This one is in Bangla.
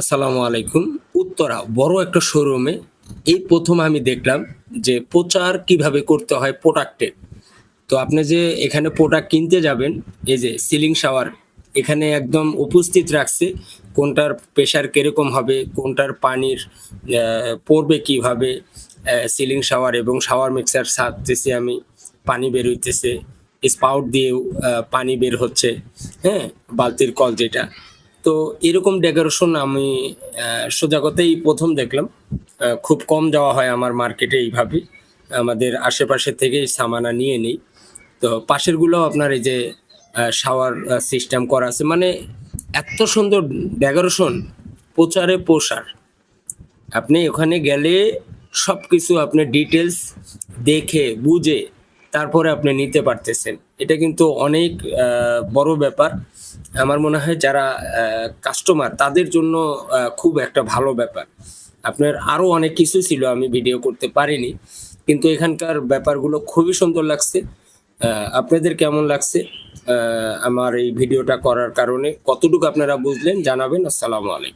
আসসালামু আলাইকুম। উত্তরা, বড় একটা শোরুমে এই প্রথম আমি দেখলাম যে প্রচার কীভাবে করতে হয় প্রোডাক্টের তো আপনি যে এখানে প্রোডাক্ট কিনতে যাবেন, এই যে সিলিং শাওয়ার এখানে একদম উপস্থিত রাখছে কোনটার প্রেশার কীরকম হবে, কোনটার পানির পড়বে কীভাবে সিলিং শাওয়ার এবং শাওয়ার মিক্সার ছাড়তেছি আমি, পানি বের হইতেছে স্পাউট দিয়েও পানি বের হচ্ছে হ্যাঁ বালতির কল যেটা। তো এরকম ডেকোরেশন আমি আহ, সোজা কথাই প্রথম দেখলাম। খুব কম যাওয়া হয় আমার মার্কেটে এইভাবে। আমাদের আশেপাশে থেকেই সামানা নিয়ে নিই। তো পাশেরগুলো আপনার এই যে শাওয়ার সিস্টেম করা আছে। মানে এত সুন্দর ডেকোরেশন প্রচারে প্রসার। আপনি ওখানে গেলে সব কিছু আপনি ডিটেলস দেখে বুঝে তারপরে আপনি নিতে পারতেছেন। এটা কিন্তু অনেক বড় ব্যাপার। আমার মনে হয় যারা কাস্টমার তাদের জন্য খুব একটা ভালো ব্যাপার। আপনার আরও অনেক কিছু ছিল আমি ভিডিও করতে পারিনি, কিন্তু এখানকার ব্যাপারগুলো খুবই সুন্দর লাগছে। আপনাদের কেমন লাগছে আমার এই ভিডিওটা করার কারণে? কতটুকু আপনারা বুঝলেন, জানাবেন। আসসালামু আলাইকুম।